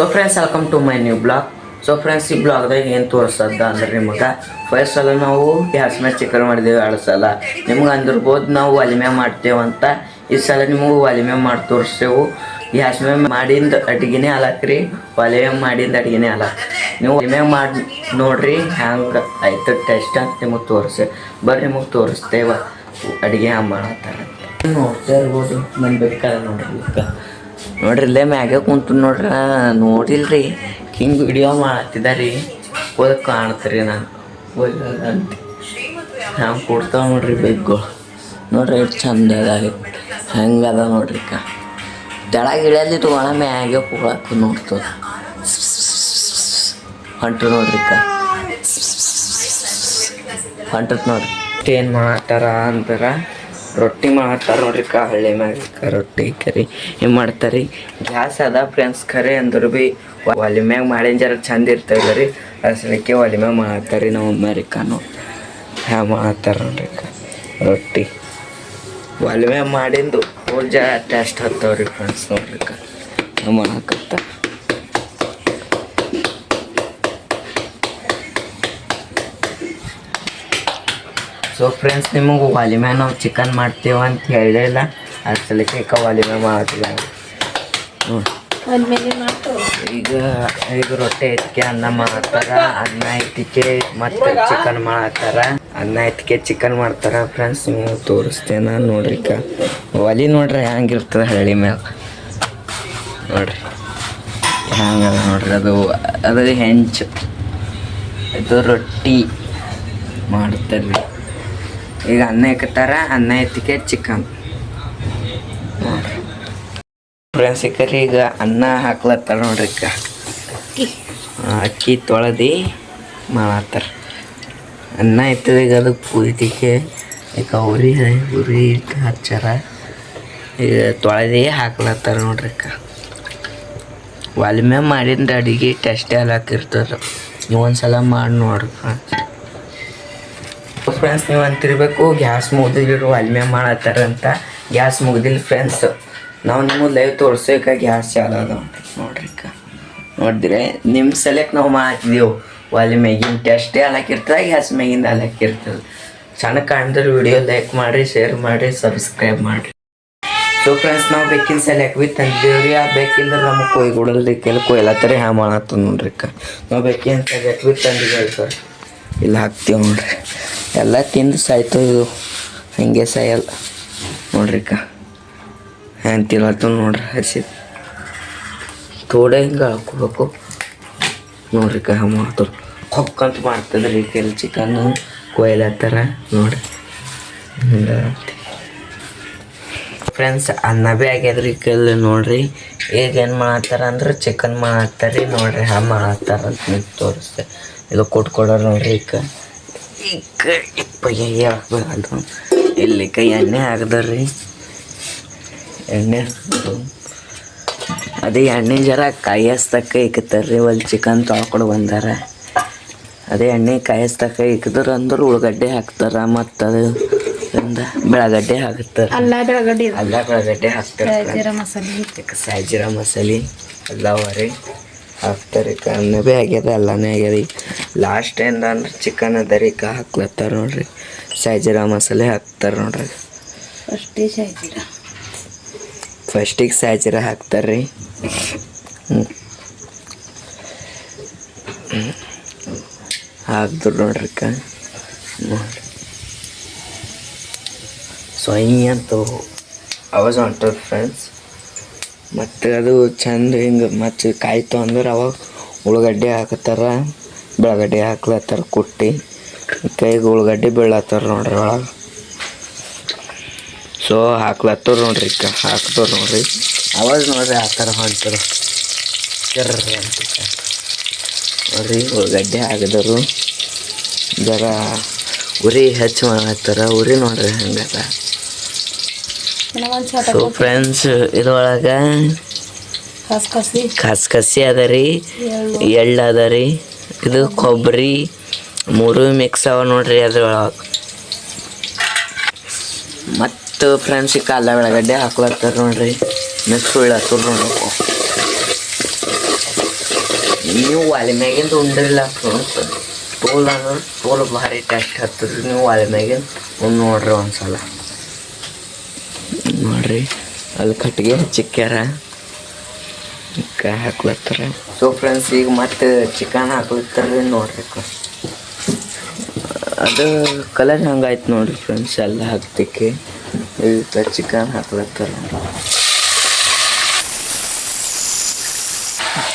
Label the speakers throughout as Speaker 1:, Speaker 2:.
Speaker 1: So friends welcome to my new blog so friends ಈ ಬ್ಲಾಗ್ದಾಗ ಏನು ತೋರಿಸೋದ ಅಂದ್ರೆ ನಿಮಗೆ ಫಸ್ಟ್ ಸಲ ನಾವು ಗ್ಯಾಸ್ ಮೇಲೆ ಚಿಕನ್ ಮಾಡಿದ್ದೇವೆ ಎರಡು ಸಲ. ನಿಮ್ಗೆ ಅಂದಿರ್ಬೋದು ನಾವು ಒಲಿಮೆ ಮಾಡ್ತೇವಂತ ಈ ಸಲ ನಿಮಗೆ ಒಲಿಮೆ ಮಾಡಿ ತೋರಿಸ್ತೇವು ಗ್ಯಾಸ್ ಮ್ಯಾಗ ಮಾಡಿಂದ ಅಡುಗೆನೇ ಅಲಕ್ರಿ ಒಲೆ ಮ್ಯಾಗ ಅಡುಗೆನೇ ಅಲ್ಲ ನೀವು ಒಲಿಮೆ ಮಾಡಿ ನೋಡ್ರಿ, ಹ್ಯಾಂಗೆ ಆಯ್ತು ಟೆಸ್ಟ್ ಅಂತ ನಿಮಗೆ ತೋರಿಸಿ. ಬರ್ರಿ ನಿಮಗೆ ತೋರಿಸ್ತೇವೆ. ಅಡುಗೆ ಹ್ಯಾಂಗೆ ಮಾಡತ್ತಾರೆ ನೋಡ್ತಾ ಇರ್ಬೋದು ನಮ್ಗೆ ಬೇಕಾದ ನೋಡ್ರಿ ನೋಡ್ರಿ, ಇಲ್ಲೇ ಮ್ಯಾಗೆ ಕುಂತು ನೋಡ್ರ, ನೋಡಿಲ್ರಿ. ಹಿಂಗೆ ವಿಡಿಯೋ ಮಾಡತ್ತಿದಾರಿ. ಹೋದ ಕಾಣ್ತೀರಿ ನಾನು ಅಂತ. ನಾವು ಕೊಡ್ತಾವ ನೋಡ್ರಿ ಬೆಗ್ಗಳು ನೋಡ್ರಿ, ಎಷ್ಟು ಚಂದ ಅದ ಹೆಂಗೆ ಅದ ನೋಡ್ರಿ ಕ ಕೆಳಗೆ ಇಳಿಯಲ್ಲಿ ಒಳ ಮ್ಯಾಗೆ ಹೋಗಕ್ಕೆ ನೋಡ್ತದ. ಹೊಂಟ್ರು ನೋಡ್ರಿ ಕ ಹೊಂಟತ್ ನೋಡ್ರಿ. ಏನು ಮಾಡ್ತಾರ ಅಂತಾರ. ರೊಟ್ಟಿ ಮಾಡ್ತಾರೆ ನೋಡ್ರಿ ಕಾ ಹಳ್ಳಿ ಮ್ಯಾಗ. ರೊಟ್ಟಿ ಕರಿ. ಏನು ಮಾಡ್ತಾರೆ? ಗ್ಯಾಸ್ ಅದ ಫ್ರೆಂಡ್ಸ್ ಖರೆ ಅಂದ್ರು ಭೀ ಒಲೆ ಮ್ಯಾಗ ಮಾಡಿನ ಜರ ಚಂದ ಇರ್ತೇವೆ ರೀ ಅಸಲಿಕ್ಕೆ ಒಲೆ ಮ್ಯಾಗ ಮಾಡತ್ತಾರಿ ನಾವು ಅಮೇರಿಕಾನು. ಹ್ಯಾ ಮಾಡತ್ತಾರೆ ನೋಡ್ರಿ ರೊಟ್ಟಿ. ಒಲೆ ಮ್ಯಾಗ ಮಾಡಿಂದು ಹೋಲ್ ಜರ ಟೆಸ್ಟ್ ಹತ್ತವ್ರಿ ಫ್ರೆಂಡ್ಸ್ ನೋಡ್ರಿ ಕಾ ಮಾಡಕತ್ತ ಸೊ ಫ್ರೆಂಡ್ಸ್ ನಿಮಗೆ ಮ್ಯಾಗ ನಾವು ಚಿಕನ್ ಮಾಡ್ತೇವೆ ಅಂತ ಹೇಳಿಲ್ಲ ಅದ್ರ ಸಲಕ್ಕೆ ಈಗ ಮ್ಯಾಗ
Speaker 2: ಮಾಡ್ತೀವಿ. ಮಾತು.
Speaker 1: ಈಗ ಈಗ ರೊಟ್ಟಿ ಐತಿಕೆ ಅನ್ನ ಮಾಡ್ತಾರ. ಅನ್ನ ಐತಿಕೆ ಮತ್ತೆ ಚಿಕನ್ ಮಾಡ್ತಾರ. ಅನ್ನ ಐತಿಕೆ ಚಿಕನ್ ಮಾಡ್ತಾರ. ಫ್ರೆಂಡ್ಸ್ ನೀವು ತೋರಿಸ್ತೇನ ನೋಡ್ರಿ ಕ ಒಲಿ ನೋಡ್ರಿ ಹೆಂಗಿರ್ತದೆ ಹಳ್ಳಿ ಮ್ಯಾಲ. ನೋಡ್ರಿ. ಹ್ಯಾಂಗದ ನೋಡ್ರಿ ಅದು ಅದು ಹೆಂಚು. ಇದು ರೊಟ್ಟಿ ಮಾಡ್ತಾರ್ರಿ. ಈಗ ಅನ್ನ ಇಕ್ಕತ್ತಾರ ಅನ್ನ ಎತ್ತಿಕೆ ಚಿಕನ್ ನೋಡ್ರಿ ಫ್ರೆಂಡ್ಸ್ ಇಕ್ಕರಿ ಈಗ ಅನ್ನ ಹಾಕ್ಲತ್ತಾರ ನೋಡ್ರಿ ಅಕ್ಕ. ಅಕ್ಕಿ ತೊಳೆದು ಮಾಡತ್ತಾರ. ಅನ್ನ ಇತ್ತದ ಈಗ ಅದು ಪೂಜಿಕೆ ಈಗ ಉರಿ ಉರಿ ಇಟ್ಟು ಹಚ್ಚಾರ. ಈಗ ತೊಳೆದೇ ಹಾಕ್ಲತ್ತಾರ ನೋಡ್ರಿ ಅಕ್ಕ ಒಲ್ಮೆ ಮಾಡಿದ ಅಡುಗೆ ಟೆಸ್ಟ್ ಎಲ್ಲ ಹಾಕಿರ್ತದ ನೀವು ಒಂದ್ಸಲ ಮಾಡಿ ನೋಡ್ರಿ ಫ್ರೆಂಡ್ಸ್ ಫ್ರೆಂಡ್ಸ್ ನೀವು ಅಂತಿರ್ಬೇಕು ಗ್ಯಾಸ್ ಮುಗ್ದಿದ್ರು ಅಲ್ಮೆ ಮ್ಯಾಗ ಮಾಡತ್ತಾರ ಅಂತ ಗ್ಯಾಸ್ ಮುಗ್ದಿಲ್ಲ ಫ್ರೆಂಡ್ಸ್ ನಾವು ನಿಮ್ಮ ಲೈವ್ ತೋರ್ಸೋಕ ಗ್ಯಾಸ್ ಚಾಲು ಅದ ನೋಡ್ರಿ ಅಕ್ಕ ನೋಡಿದ್ರೆ ನಿಮ್ಮ ಸೆಲೆಕ್ಟ್ ನಾವು ಮಾಡ್ತಿದ್ದೀವಿ ಒಲೆ ಮ್ಯಾಗಿನ ಟೆಸ್ಟೇ ಹಾಕಿರ್ತದೆ ಗ್ಯಾಸ್ ಮ್ಯಾಗಿಂದ ಹಾಕಿರ್ತದೆ ಚೆನ್ನಾಗಿ ಕಾಣಿದ್ರೆ ವಿಡಿಯೋ ಲೈಕ್ ಮಾಡಿರಿ ಶೇರ್ ಮಾಡಿರಿ ಸಬ್ಸ್ಕ್ರೈಬ್ ಮಾಡಿರಿ. ಸೊ ಫ್ರೆಂಡ್ಸ್ ನಾವು ಬೇಕಿನ ಸಲಕ್ಕೆ ಬಿ ತಂದಿದ್ದೇವ್ರಿ ಆ ಬೇಕಿಂದ್ರೆ ನಮಗೆ ಕೊಯ್ ಕೊಡಲ್ರಿ ಕೆಲ ಥರ ಹ್ಯಾ ಮಾಡತ್ತ ನೋಡ್ರಿ ನಾವು ಬೇಕಿನ ಸಲಕ್ಕೆ ಬಿ ತಂದಿದ್ದೇವೆ ಸರ್. ಇಲ್ಲ ಹಾಕ್ತೀವಿ ನೋಡ್ರಿ. ಎಲ್ಲ ತಿಂದು ಸಾಯ್ತು ಇದು. ಹಂಗೆ ಸಾಯಲ್ಲ. ನೋಡ್ರಿ ಅಕ್ಕ. ಹ್ಯಾಂಗ ತಿನ್ನತ್ತು ನೋಡ್ರಿ ಹಸಿ. ಥೋಡೆ ಹಿಂಗೆ ಹಾಕೋಬೇಕು. ನೋಡ್ರಿ ಕ ಕೊಕ್ಕಂತ ಹೊಕ್ಕಂತ ಮಾಡ್ತದ್ರಿ ಕೆಲ ಚಿಕನ್ ಕೊಯ್ಲತ್ತಾರ ನೋಡ್ರಿ. ಹಿಂಗೆ ಫ್ರೆಂಡ್ಸ್ ಅನ್ನ ಭೀ ಆಗ್ಯದ್ರಿ ಕೆಲ ನೋಡ್ರಿ. ಈಗ ಏನು ಮಾಡತ್ತಾರ ಅಂದ್ರೆ ಚಿಕನ್ ಮಾಡತ್ತಾರಿ ನೋಡ್ರಿ ಹಾ ಮಾಡತ್ತಾರ ಅಂತ ನಿಮ್ಗೆ ತೋರಿಸ್ತೆ ಇದು ಕೊಟ್ಕೊಡೋರು ನೋಡ್ರಿ ಈಗ. ಅದು ಇಲ್ಲಿ ಕೈ ಎಣ್ಣೆ ಹಾಕ್ದಾರ್ರಿ? ಎಣ್ಣೆ. ಅದೇ ಎಣ್ಣೆ ಜರ ಕಾಯಸ್ತಕ್ಕ ಇಕ್ಕತ್ತಾರ್ರಿ ಒಲ್ ಚಿಕನ್ ತೊಳ್ಕೊಂಡು ಬಂದಾರ. ಅದೇ ಎಣ್ಣೆ ಕಾಯಸ್ತಕ್ಕ ಇಕ್ಕಿದ್ರೆ ಅಂದ್ರೆ ಉಳ್ಳಾಗಡ್ಡೆ ಹಾಕ್ತಾರ ಮತ್ತು ಅದು ಬೆಳಗಡ್ಡೆ ಹಾಕ್ತಾರೆ.
Speaker 2: ಅಲ್ಲ ಬೆಳಗಡ್ಡೆ
Speaker 1: ಅಲ್ಲ ಬೆಳಗಡ್ಡೆ ಹಾಕ್ತಾರೆ.
Speaker 2: ಜೀರಾ ಮಸಾಲೆ.
Speaker 1: ಇದಕ್ಕೆ ಸಾಜಿರ ಮಸಾಲೆ ಎಲ್ಲ ರೀ ಹಾಕ್ತಾರೆ ಅನ್ನ ಭೀ ಆಗ್ಯದ ಎಲ್ಲನೇ ಆಗ್ಯದ. ಈಗ ಲಾಸ್ಟ್ ಏನು ಅಂದ್ರೆ ಚಿಕನ್ ಅದ ರೀ ಈಗ ಹಾಕ್ಲತ್ತಾರ ನೋಡ್ರಿ. ಸಾಜಿರ ಮಸಾಲೆ ಹಾಕ್ತಾರೆ ನೋಡ್ರಿ.
Speaker 2: ಫಸ್ಟಿಗೆ ಶಾಯಿ ಜೀರಾ
Speaker 1: ಫಸ್ಟಿಗೆ ಸಾಜಿರ ಹಾಕ್ತಾರೆ ರೀ ಹ್ಞೂ ಹಾಕ್ದ್ರು ನೋಡ್ರಿ ಅಕ್ಕ ನೋಡ್ರಿ. ಸೊಯ್ ಅಂತ ಅವಾಜ್ ಹೊಂಟದ ಫ್ರೆಂಡ್ಸ್ ಮತ್ತು ಅದು ಚಂದ ಹಿಂಗೆ ಮತ್ತು ಕಾಯ್ತು ಅಂದ್ರೆ ಅವಾಗ ಉಳ್ಳಾಗಡ್ಡಿ ಹಾಕತ್ತಾರ, ಬೆಳಗಡ್ಡೆ ಹಾಕ್ಲತ್ತಾರ ಕುಟ್ಟಿ. ಕೈಗೆ ಉಳ್ಳಾಗಡ್ಡೆ ಬೀಳತ್ತಾರ ನೋಡ್ರಿ ಒಳಗೆ. ಸೊ ಹಾಕ್ಲತ್ತಾರ ನೋಡ್ರಿ ಈಗ, ಹಾಕ್ತಾರ ನೋಡ್ರಿ. ಅವಾಗ ನೋಡ್ರಿ ಆ ಥರ ಕರ್ರಿ ಅಂತ ನೋಡ್ರಿ ಉಳ್ಳಾಗಡ್ಡೆ ಹಾಕಿದರು. ಜರ ಉರಿ ಹೆಚ್ಚು ಮಾಡತ್ತಾರ, ಉರಿ ನೋಡ್ರಿ ಹಂಗದ. ಸೊ ಫ್ರೆಂಡ್ಸ್ ಇದ್ರೊಳಗೆ ಖಸ್ಖಸಿ ಅದ ರೀ
Speaker 2: ಎಳ್ಳು
Speaker 1: ಅದರಿ ಅದ ರೀ ಇದು ಕೊಬ್ಬರಿ ಮೂರು ಮಿಕ್ಸ್ ಅವ ನೋಡ್ರಿ ಅದ್ರೊಳಗೆ. ಮತ್ತು ಫ್ರೆಂಡ್ಸ್ ಈ ಕಾಲ ಬೆಳಗಡ್ಡೆ ಹಾಕ್ಲತ್ತಾರ ನೋಡ್ರಿ. ಮಿಕ್ಸ್ ಉಳ್ಳತ್ತರು ನೋಡಬೇಕು ನೀವು ಒಲೆ ಮ್ಯಾಗಿಂದ ಉಂಡಿರಲ್ಲ ಫ್ರೆಂಡ್ಸ್ ತೋಲ್ ಅಂದ್ರೆ ತೋಲ್ ಭಾರಿ ಟೆಸ್ಟ್ ಹತ್ತದ್ರಿ ನೀವು ಒಲೆ ಮ್ಯಾಗಿಂದ ಉಂಡು ನೋಡ್ರಿ ಒಂದ್ಸಲ. ನೋಡ್ರಿ ಅಲ್ಲಿ ಕಟ್ಟಿಗೆ ಚಿಕ್ಕ್ಯಾರ ಕಾಯಿ ಹಾಕ್ಲತ್ತಾರ. ಸೊ ಫ್ರೆಂಡ್ಸ್ ಈಗ ಮತ್ತೆ ಚಿಕನ್ ಹಾಕ್ಲತ್ತಾರ ನೋಡ್ರಿ ಅದು ಕಲರ್ ಹಂಗಾಯ್ತು ನೋಡ್ರಿ ಫ್ರೆಂಡ್ಸ್ ಎಲ್ಲ ಹಾಕ್ತಿಕ್ಕೆ. ಈಗ ಚಿಕನ್ ಹಾಕ್ಲತ್ತಾರ.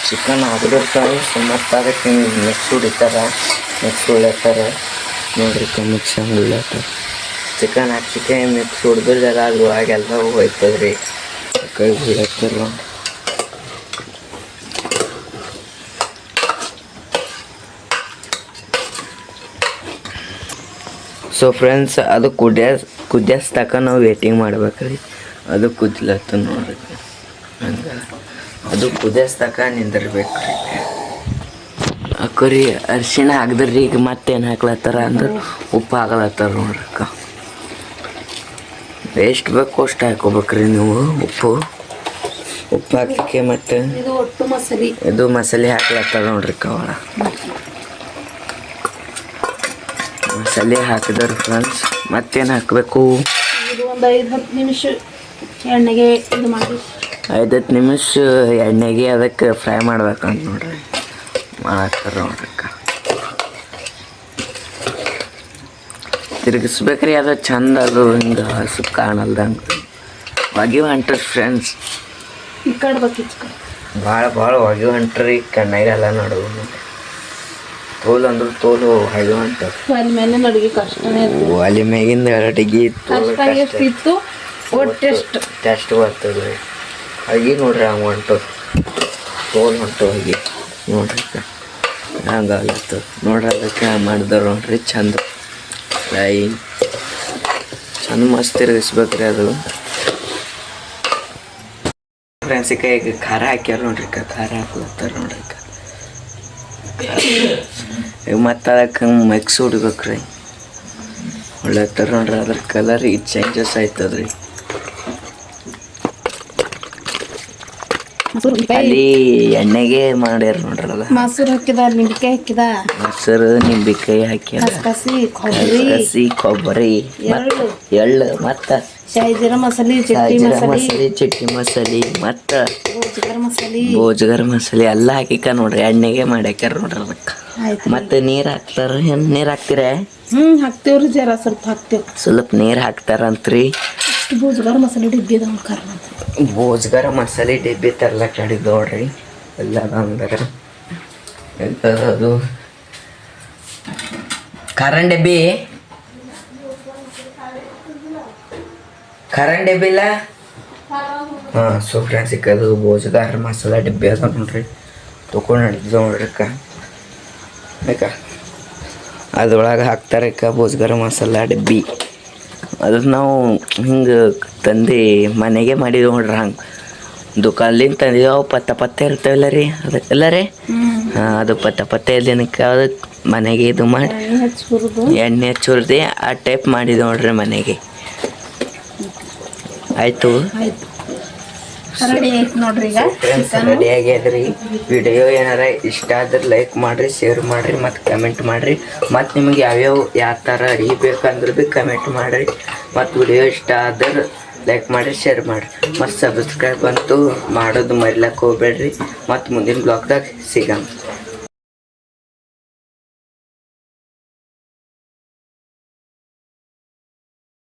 Speaker 1: ಚಿಕನ್ ಹಾಕಿರ್ತಾರೆ ಮತ್ತೆ ಅದಕ್ಕೆ ಮಿಕ್ಸ್ ಹೊಡಿತಾರ ಮಿಕ್ಸ್ ಹೊಡ್ಲತ್ತಾರ ನೋಡ್ರಿ ಮಿಕ್ಸ್ ಹಂಗೆ ಹೊಡ್ಲತ್ತಾರ ಚಿಕನ್ ಹಾಕ್ಸಿಕೆ ಮಿಕ್ಸ್ ಹೊಡೆದ್ರೆ ಅದ್ರ ಒಳಗೆಲ್ಲ ಹೋಯ್ತದ್ರಿ. ಕೈ ಹೊಡ್ಲತ್ತಾರ ನೋಡ್ರಿ ಸೊ ಫ್ರೆಂಡ್ಸ್ ಅದು ಕುದಿಯ ಕುದಿಯಸ್ ತಕ ನಾವು ವೇಟಿಂಗ್ ಮಾಡ್ಬೇಕ್ರಿ. ಅದು ಕುದ್ಲತ್ತ ನೋಡ್ರಿ. ಹಂಗೆ. ಅದು ಕುದಿಯಸ್ ತಕ ನಿಂದಿರ್ಬೇಕ್ರಿ. ಅಕ್ಕರಿ ಅರಿಶಿಣ ಹಾಕ್ದ್ರಿ, ಈಗ ಮತ್ತೇನು ಹಾಕ್ಲತ್ತಾರ ಅಂದ್ರೆ ಉಪ್ಪು ಹಾಕ್ಲತ್ತಾರ ನೋಡ್ರಿ ಎಷ್ಟು ಬೇಕು ಅಷ್ಟು ಹಾಕೋಬೇಕ್ರಿ ನೀವು. ಉಪ್ಪು. ಉಪ್ಪು ಹಾಕಲಿಕ್ಕೆ ಮತ್ತೆ
Speaker 2: ಇದು ಮಸಾಲೆ.
Speaker 1: ಹಾಕ್ಲತ್ತಾರ ನೋಡ್ರಿ ಕವಳ. ಮಸಾಲೆ ಹಾಕಿದ್ರಿ ಫ್ರೆಂಡ್ಸ್ ಮತ್ತೇನು ಹಾಕಬೇಕು?
Speaker 2: ಇದು ಒಂದು ಐದು ಹತ್ತು ನಿಮಿಷ ಎಣ್ಣೆಗೆ ಇದು ಮಾಡಿ.
Speaker 1: ಐದತ್ತು ನಿಮಿಷ ಎಣ್ಣೆಗೆ ಅದಕ್ಕೆ ಫ್ರೈ ಮಾಡ್ಬೇಕಂತ ನೋಡ್ರಿ. ಮಾಡತ್ತಾರ ನೋಡ್ರಿ ಅಕ್ಕ ತಿರುಗಿಸ್ಬೇಕ್ರಿ ಅದು ಚಂದ ಅದು ಹಿಂಗೆ ಹಸು ಕಾಣಲ್ದಂಗೆ. ಒಗಿ ಹೊಂಟ್ರಿ ಫ್ರೆಂಡ್ಸ್
Speaker 2: ಈ
Speaker 1: ಭಾಳ ಭಾಳ ಒಗಿ ಹೊಂಟ್ರಿ ಕಣ್ಣಾಗೆಲ್ಲ ನಡು. ತೋಲ್ ಅಂದ್ರೆ ತೋಲು
Speaker 2: ಹೊಗೆ ಹೊಂಟ್ರಿ
Speaker 1: ಒಲೆ ಮ್ಯಾಗಿಂದ ಅಡಿಗೆ
Speaker 2: ಇತ್ತು ಎಷ್ಟು
Speaker 1: ಟೆಸ್ಟ್. ಬರ್ತದೆ ರೀ. ಅಗಿ ನೋಡ್ರಿ ಹಂಗೆ ಹೊಂಟು ತೋಲ್ ಹೊಂಟು ಹೋಗಿ ನೋಡ್ರಿ ಹಂಗಾಗತ್ತ. ನೋಡ್ರಿ ಅದಕ್ಕೆ ಮಾಡಿದಾರ ನೋಡ್ರಿ ಚಂದ. ಫ್ರೈ ಚಂದ ಮಸ್ತ್ ತಿರುಗಿಸ್ಬೇಕ್ರಿ ಅದು ಫ್ರೆಂಡ್ಸಿಕಾಯಿಗೆ ಖಾರ ಹಾಕ್ಯಾರ ನೋಡ್ರಿ ಖಾರ ಹಾಕ್ಲತ್ತಾರ ನೋಡ್ರಿ ಈಗ ಮತ್ತೆ ಅದಕ್ಕೆ ಮಿಕ್ಸ್ ಹೊಡಿಬೇಕ್ರಿ ಹೊಳ್ಳತ್ತಾರ ನೋಡ್ರಿ ಅದ್ರ ಕಲರ್ ಈಗ ಚೇಂಜಸ್ ಆಯ್ತದ್ರಿ
Speaker 2: ಮೊಸರು
Speaker 1: ಅಲ್ಲಿ ಎಣ್ಣೆಗೆ ಮಾಡ್ಯಾರ ನೋಡ್ರಲ್ಲ.
Speaker 2: ಮೊಸರು ಹಾಕಿದ ನಿಂಬಿಕಾಯಿ ಹಾಕಿದ.
Speaker 1: ಮೊಸರು ನಿಂಬಿಕಾಯಿ ಹಾಕ್ಯಾರ.
Speaker 2: ಕಸಿ ಕೊಬ್ಬರಿ.
Speaker 1: ಕಸಿ ಕೊಬ್ಬರಿ
Speaker 2: ಎಳ್ಳು.
Speaker 1: ಮತ್ತ
Speaker 2: ಶಾಯಿ ಜೀರಾ ಮಸಾಲೆ ಚಟ್ನಿ
Speaker 1: ಸಾಜೀರ
Speaker 2: ಮಸಾಲೆ.
Speaker 1: ಚಟ್ನಿ ಮಸಾಲೆ ಮತ್ತ
Speaker 2: ಬೋಜಗರ ಮಸಾಲೆ.
Speaker 1: ಬೋಜಗರ ಮಸಾಲೆ ಎಲ್ಲ ಹಾಕಿಕ ನೋಡ್ರಿ. ಎಣ್ಣೆಗೆ ಮಾಡ್ಯಾಕ್ಯಾರ ನೋಡ್ರಿ ಅದಕ್ಕೆ. ಮತ್ತೆ ನೀರು ಹಾಕ್ತಾರ? ಏನು ನೀರು ಹಾಕ್ತೀರ?
Speaker 2: ಹ್ಞೂ ಹಾಕ್ತೇವ್ರಿ ಜರ. ಸ್ವಲ್ಪ ಹಾಕ್ತೇವ್.
Speaker 1: ಸ್ವಲ್ಪ ನೀರು ಹಾಕ್ತಾರಂತ್ರಿ.
Speaker 2: ಅಷ್ಟು ಗೋಜಿಗರ ಮಸಾಲೆ ಡಿಬ್ಬಿ ಅದಾವ ಕಾರಣ
Speaker 1: ಬೋಜ್ಗಾರ ಮಸಾಲೆ ಡಬ್ಬಿ ತರ್ಲಕ್ ನಡಿದ್ ನೋಡ್ರಿ. ಎಲ್ಲ ಅಂದ್ರೆ ಅದು. ಖಾರನ್ ಡಬ್ಬಿ? ಖಾರನ್ ಡಬ್ಬಿ ಇಲ್ಲ? ಹಾಂ ಸೊ ಫ್ರೆಂಡ್ಸ್ ಸಿಕ್ಕದು ಬೋಜ್ಗಾರ ಮಸಾಲೆ ಡಬ್ಬಿ ಅದ ನೋಡ್ರಿ. ತೊಗೊಂಡು ನಡಿದ್ ನೋಡ್ರಿ ಅಕ್ಕ. ಅಕ್ಕ, ಅದ್ರೊಳಗೆ ಹಾಕ್ತಾರೆ ಅಕ್ಕ ಮಸಾಲೆ ಮಸಾಲ ಡಬ್ಬಿ. ಅದು ನಾವು ಹಿಂಗೆ ತಂದು ಮನೆಗೆ ಮಾಡಿದ್ವಿ ನೋಡ್ರಿ ಹಂಗೆ. ದುಕಾನ್ಲಿಂದ ತಂದಿದ್ದು ಅವು ಪತ್ತ ಪತ್ತೆ ಇರ್ತಾವಲ್ಲ ರೀ ಅದಕ್ಕೆಲ್ಲ ರೀ. ಹಾಂ ಅದು ಪತ್ತ ಪತ್ತೆ ದಿನಕ್ಕೆ ಅದಕ್ಕೆ ಮನೆಗೆ ಇದು ಮಾಡಿ
Speaker 2: ಎಣ್ಣೆ ಹಚ್ಚಿ
Speaker 1: ಹಚ್ಚುರ್ದಿ ಆ ಟೈಪ್ ಮಾಡಿದ್ವಿ ನೋಡ್ರಿ ಮನೆಗೆ. ಆಯ್ತು.
Speaker 2: ರೆಡಿ ನೋಡ್ರಿ ಈಗ.
Speaker 1: ಫ್ರೆಂಡ್ಸ್ ರೆಡಿ ಆಗ್ಯದ್ರಿ ವಿಡಿಯೋ ಏನಾರ ಇಷ್ಟ ಆದ್ರೆ ಲೈಕ್ ಮಾಡ್ರಿ ಶೇರ್ ಮಾಡ್ರಿ ಮತ್ತು ಕಮೆಂಟ್ ಮಾಡ್ರಿ. ಮತ್ತು ನಿಮಗೆ ಯಾವ್ಯಾವ ಯಾವ ಥರ ಅಡಿಗೆ ಬೇಕಂದ್ರೆ ಭೀ ಕಮೆಂಟ್ ಮಾಡ್ರಿ. ಮತ್ತು ವಿಡಿಯೋ ಇಷ್ಟ ಆದ್ರೆ ಲೈಕ್ ಮಾಡಿ ಶೇರ್ ಮಾಡಿರಿ. ಮತ್ತು ಸಬ್ಸ್ಕ್ರೈಬ್ ಅಂತೂ ಮಾಡೋದು ಮರಿಲಕ್ಕೆ ಹೋಗ್ಬೇಡ್ರಿ. ಮತ್ತು ಮುಂದಿನ ಬ್ಲಾಗ್ದಾಗ ಸಿಗಮ್ಮ